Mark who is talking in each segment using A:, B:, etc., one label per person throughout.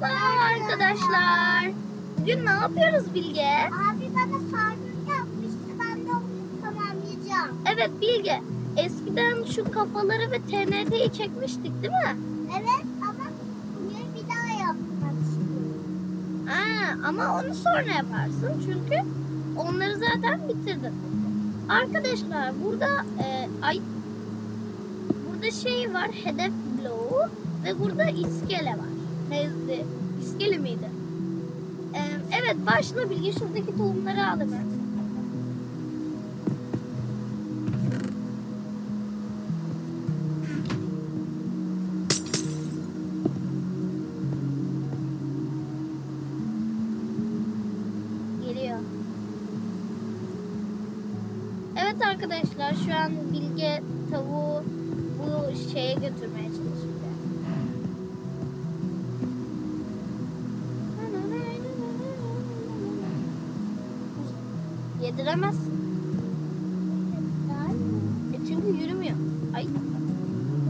A: Merhaba arkadaşlar. Bugün ne yapıyoruz Bilge?
B: Abi bana sargın yapmıştı. Ben de onu tamamlayacağım.
A: Evet Bilge. Eskiden şu kafaları ve TNT'yi çekmiştik değil mi?
B: Evet ama bugün bir daha yapmak istiyorum.
A: Aa, ama onu sonra yaparsın çünkü onları zaten bitirdin. Arkadaşlar burada e, ay burada şey var hedef bloğu ve burada iskele var. Neydi? İskele miydi? E, evet başla Bilge şuradaki tohumları al hemen. Geliyor. Evet arkadaşlar şu an Bilge tavuğu bu şeye götürmeye çalışıyor. Yediremezsin. E çünkü yürümüyor. Ay.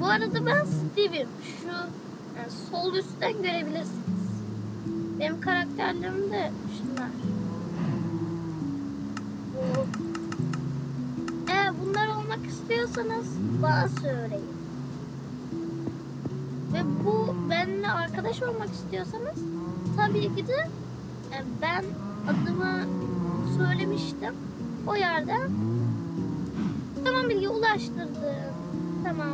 A: Bu arada ben Steve'im. Şu yani sol üstten görebilirsiniz. Benim karakterlerim de şunlar. Eğer bunlar olmak istiyorsanız bana söyleyin. Ve bu benimle arkadaş olmak istiyorsanız tabii ki de ben adımı söylemiştim. O yerden tamam bilgi ulaştırdım. Tamam.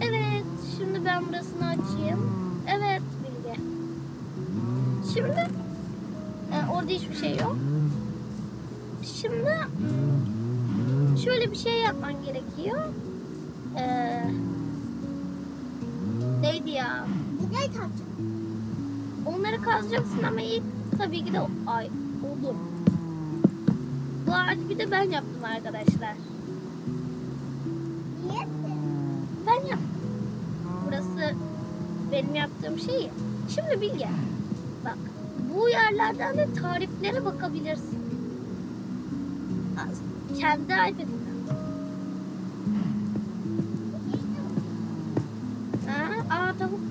A: Evet, şimdi ben burasını açayım. Evet Bilge. Şimdi e, orada hiçbir şey yok. Şimdi hmm, şöyle bir şey yapman gerekiyor. Ee, neydi ya?
B: De tatlı.
A: Onları kazacaksın ama ilk tabii ki de ay odun. Bu ağacı bir de ben yaptım arkadaşlar.
B: Niye?
A: Ben yaptım. Burası benim yaptığım şey. Şimdi Bilge bak bu yerlerden de tariflere bakabilirsin. Kendi iPad'inden.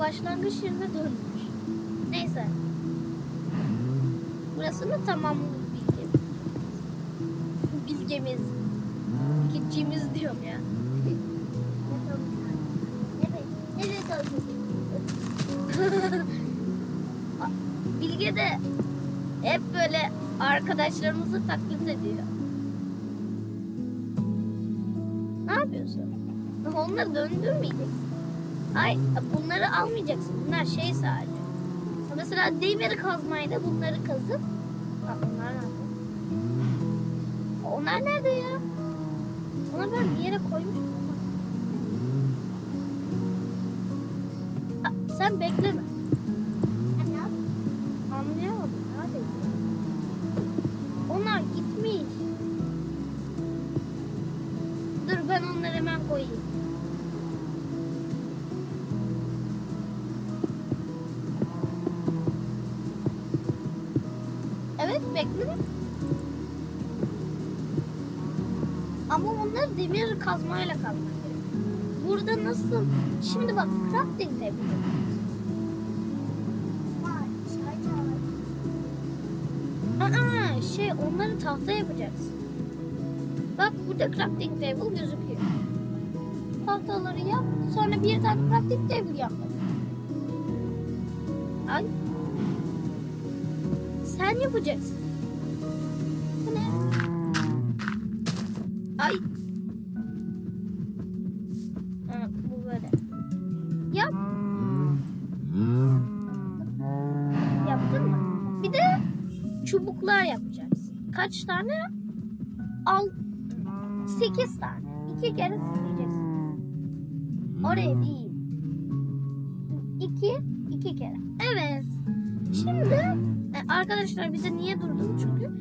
A: Başlangıç yerine dönmüş. Neyse. Burasını tamamladık Bilge. Bilgemiz. Bilgecimiz diyorum ya.
B: Evet. Evet.
A: Bilge de hep böyle arkadaşlarımızı taklit ediyor. Ne yapıyorsun? Onları döndürmeyeceksin. Ay bunları almayacaksın. Bunlar şey sadece. Mesela demir kazmayla bunları kazıp Bak onlar nerede? Onlar nerede ya? Ona ben bir yere koymuştum ama. Aa, Sen bekleme. Anlayamadım. Neredeydi? Onlar gitmiş. Dur ben onları hemen koyayım. Bekledim. Ama onları demir kazmayla kazmak gerekiyor. Burada nasıl? Şimdi bak crafting.
B: Şarj var.
A: Aa, şey onları tahta yapacaksın. Bak burada crafting table gözüküyor. Tahtaları yap. Sonra bir tane crafting table yap. Ay. Sen yapacaksın. Kaç tane? Al. Sekiz tane. İki kere süsleyeceksin. Oraya değil. İki, iki kere. Evet. Şimdi e, arkadaşlar bize niye durdum çünkü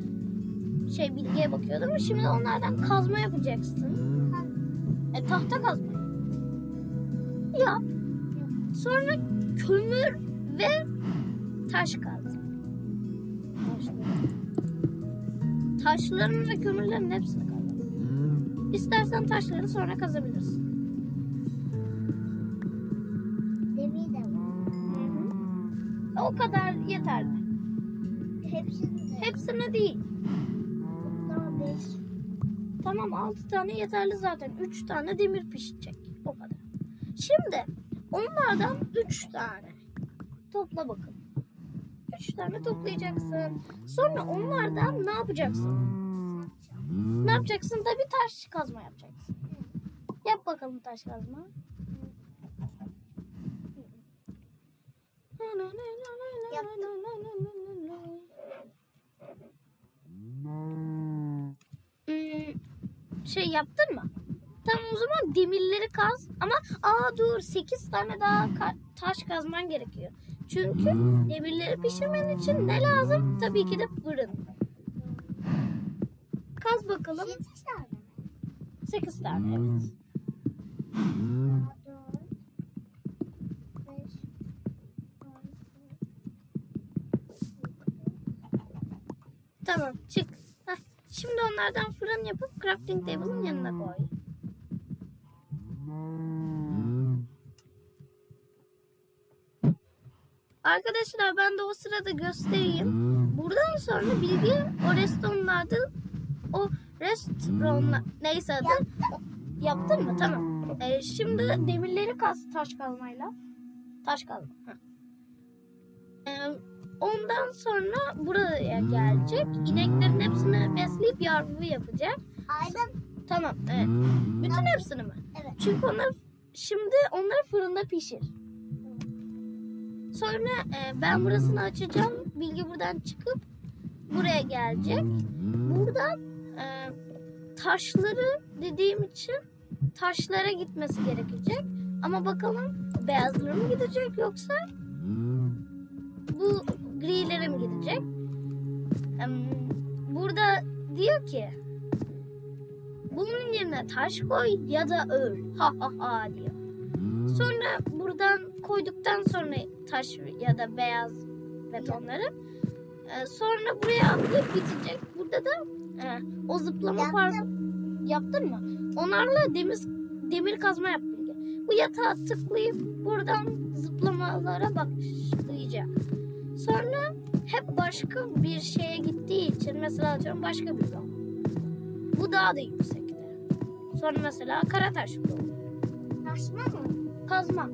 A: şey bilgiye bakıyordum şimdi onlardan kazma yapacaksın. E, tahta kazma. Yap. Sonra kömür ve taş kaz. Taşları. Taşların ve kömürlerin hepsini kaz. İstersen taşları sonra kazabilirsin.
B: Demir de var.
A: O kadar yeterli.
B: Hepsini de.
A: Hepsine değil.
B: Daha beş.
A: Tamam 6 tane yeterli zaten. 3 tane demir pişecek. O kadar. Şimdi onlardan 3 tane. Topla bakalım. 3 tane toplayacaksın. Sonra onlardan ne yapacaksın? Ne yapacaksın? Tabii taş kazma yapacaksın. Yap bakalım taş kazma. Hmm, şey yaptın mı? Tamam o zaman demirleri kaz. Ama aa dur 8 tane daha taş kazman gerekiyor. Çünkü demirleri pişirmen için ne lazım? Tabii ki de fırın. Kaz bakalım.
B: Sekiz tane.
A: 8 tane evet.
B: Beş. altı,
A: Tamam çık. Heh, Şimdi onlardan fırın yapıp crafting table'ın yanına koy. Arkadaşlar ben de o sırada göstereyim. Buradan sonra Bilgi o restoranlarda o restoranla neyse adı yaptın mı? Tamam. Ee, şimdi demirleri kaz taş kazmayla. Taş kazma. heh. Ee, ondan sonra buraya gelecek. İneklerin hepsini besleyip yavru yapacak.
B: Aydın.
A: Tamam. Evet. Bütün hepsini mi?
B: Evet.
A: Çünkü onlar şimdi onları fırında pişir. Sonra e, ben burasını açacağım. Bilgi buradan çıkıp buraya gelecek. Buradan e, taşları dediğim için taşlara gitmesi gerekecek. Ama bakalım beyazlara mı gidecek yoksa bu grilere mi gidecek? Em, Burada diyor ki bunun yerine taş koy ya da öl. Ha ha ha diyor. Sonra buradan koyduktan sonra taş ya da beyaz betonları e, sonra buraya atlayıp bitecek. Burada da e, o zıplama parkı yaptın mı? Onlarla demir demir kazma yap. Bu yatağa tıklayıp buradan zıplamalara başlayacak. Sonra hep başka bir şeye gittiği için mesela atıyorum başka bir zaman. Bu daha da yüksekte. Sonra mesela Karataş bloğu
B: Taşma mı?
A: Kazma.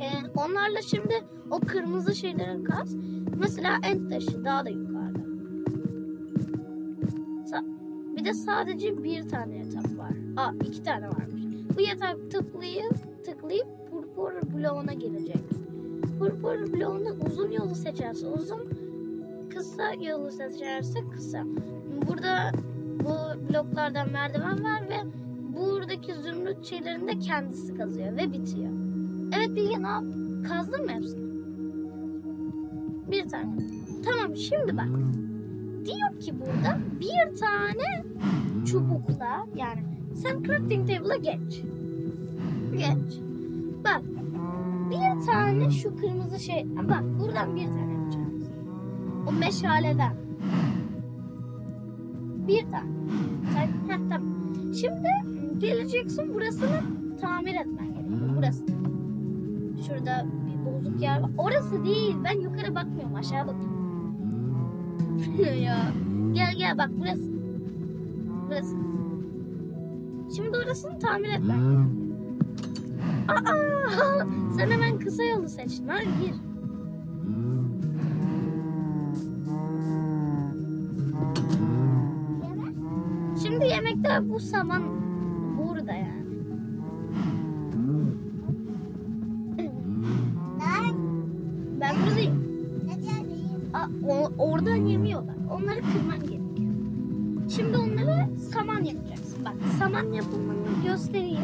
A: Ee, onlarla şimdi o kırmızı şeyleri kaz. Mesela en taşı daha da yukarıda. Bir de sadece bir tane yatak var. Aa iki tane varmış. Bu yatak tıklayıp tıklayıp purpur bloğuna girecek. Purpur bloğunda uzun yolu seçerse uzun, kısa yolu seçerse kısa. Burada bu bloklardan merdiven var ve buradaki zümrüt şeylerini de kendisi kazıyor ve bitiyor. Evet Bilge ne yap? Kazdın mı hepsini? Bir tane. Tamam şimdi bak. Diyor ki burada bir tane çubukla yani sen crafting table'a geç. Geç. Bak bir tane şu kırmızı şey bak buradan bir tane yapacağız. O meşaleden. Bir tane. Sen, heh, tamam. Şimdi geleceksin burasını tamir etmen gerekiyor. Burası. Şurada bir bozuk yer var. Orası değil. Ben yukarı bakmıyorum. Aşağı bakıyorum. ya. Gel gel bak burası. Burası. Şimdi orasını tamir etmen gerekiyor. Aa, sen hemen kısa yolu seçtin. Hadi gir. Şimdi yemekte bu saman Bak saman yapımını göstereyim.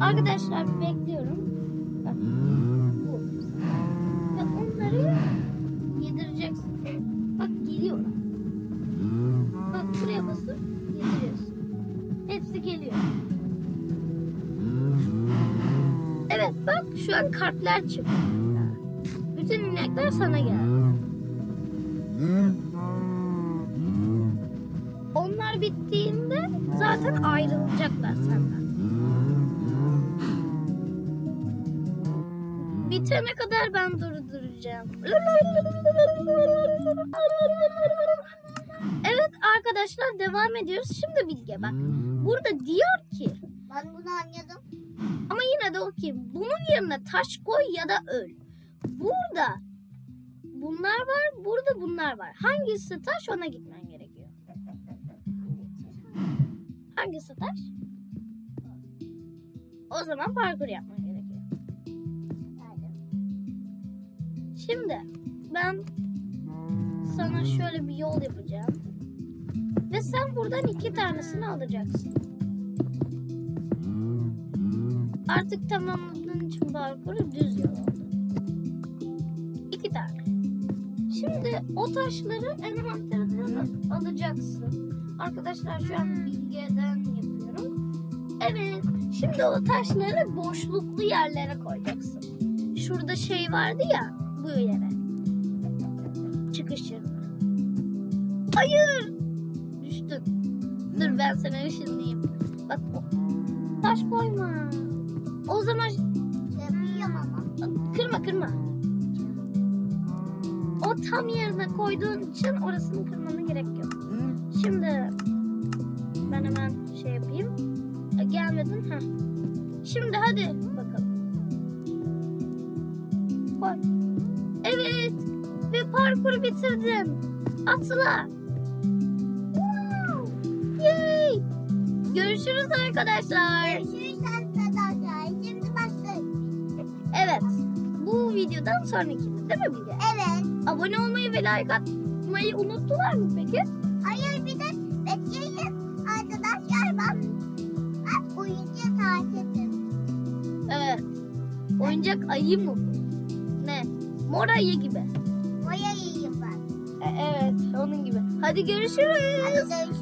A: Arkadaşlar bekliyorum. Bak. Bu. Ve onları yedireceksin. Bak geliyorlar. Bak buraya basıp yediriyorsun. Hepsi geliyor. Evet bak şu an kartlar çıktı. Bütün inekler sana geldi. Onlar bittiğinde zaten ayrılacaklar senden. Bitene kadar ben durduracağım. Evet arkadaşlar devam ediyoruz. Şimdi Bilge bak. Burada diyor ki
B: Ben bunu anladım.
A: ama yine de o ki bunun yerine taş koy ya da öl. Burada bunlar var, burada bunlar var. Hangisi taş ona gitmen Hangisi taş? O zaman parkur yapman gerekiyor. Şimdi ben sana şöyle bir yol yapacağım. Ve sen buradan iki tanesini alacaksın. Artık tamamladığın için parkuru düz yol oldu. İki tane. Şimdi o taşları envanterden alacaksın. Arkadaşlar şu an bilgiden yapıyorum. Evet. Şimdi o taşları boşluklu yerlere koyacaksın. Şurada şey vardı ya bu yere. Çıkış yerine. Hayır. Düştün. Dur ben sana ışınlayayım. Bak. Taş koyma. O zaman
B: Yapıyorum ama.
A: kırma kırma. O tam yerine koyduğun için orasını yok. Şimdi ben hemen şey yapayım. E, Gelmedin ha. Şimdi hadi bakalım. Koy. Evet. Ve parkuru bitirdin. Atla. Yay. Görüşürüz arkadaşlar.
B: Görüşürüz arkadaşlar. Şimdi başlayalım.
A: Evet. Bu videodan sonraki değil mi Bilge?
B: Evet.
A: Abone olmayı ve like atmayı unuttular mı peki?
B: Bekleyin arkadaşlar ben ben oyuncu takitim.
A: Evet. Oyuncak ayı mı bu? Ne? Mor ayı gibi.
B: Boya yiyeyim ben.
A: E, evet onun gibi. Hadi görüşürüz.
B: Hadi görüşürüz.